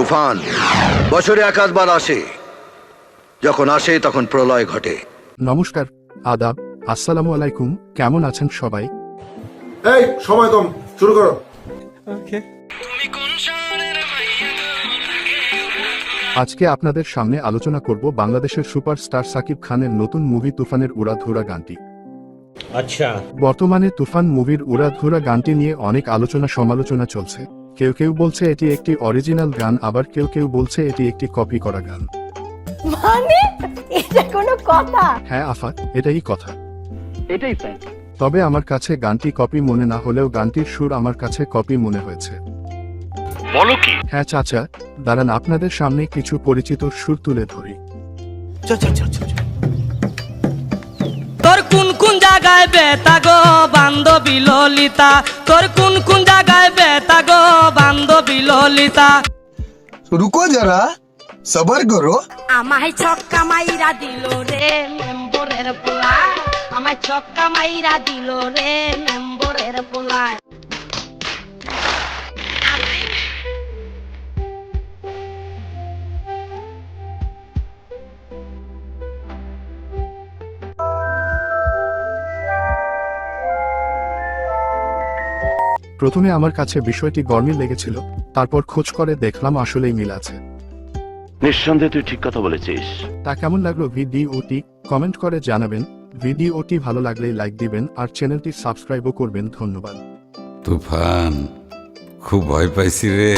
তুফান বছরে একাধবার আসে। যখন আসে তখন প্রলয় ঘটে। নমস্কার আদাব আসসালাম আলাইকুম কেমন আছেন সবাই? এই সময় কম শুরু করো। আজকে আপনাদের সামনে আলোচনা করব বাংলাদেশের সুপারস্টার সাকিব খানের নতুন মুভি তুফানের উড়াধুরা গানটি। আচ্ছা। বর্তমানে তুফান মুভির উড়াধুরা গানটি নিয়ে অনেক আলোচনা সমালোচনা চলছে। কেউ কেউ বলছে এটি একটি অরিজিনাল গান আবার কেউ কেউ বলছে এটি একটি কপি করা গান। মানে? এটা কোনো কথা? হ্যাঁ আফাত এটাই কথা। তবে আমার কাছে গানটি কপি মনে না হলেও গানটির সুর আমার কাছে কপি মনে হয়েছে। বলো কি? হ্যাঁ চাচা দাঁড়ান আপনাদের সামনে কিছু পরিচিত সুর তুলে ধরি। তোর কোন কোন জায়গায় বেতা গো বান্ধবী ললিতা? তোর কোন কোন ললিতা। রুকো যারা সবার করো। আমায় ছক্কা মাইরা দিল রে মেম্বরের পোলা আমায় ছক্কা মাইরা দিল রে মেম্বরের পোলা প্রথমে আমার কাছে বিষয়টি গরমিল লেগেছিল। তারপর খোঁজ করে দেখলাম আসলেই মিল আছে। নিঃসন্দেহে তুই ঠিক কথা বলেছিস। তা কেমন লাগল ভিডিওটি? কমেন্ট করে জানাবেন। ভিডিওটি ভালো লাগলে লাইক দিবেন আর চ্যানেলটি সাবস্ক্রাইবও করবেন। ধন্যবাদ। তুফান খুব ভয় পাইছি রে।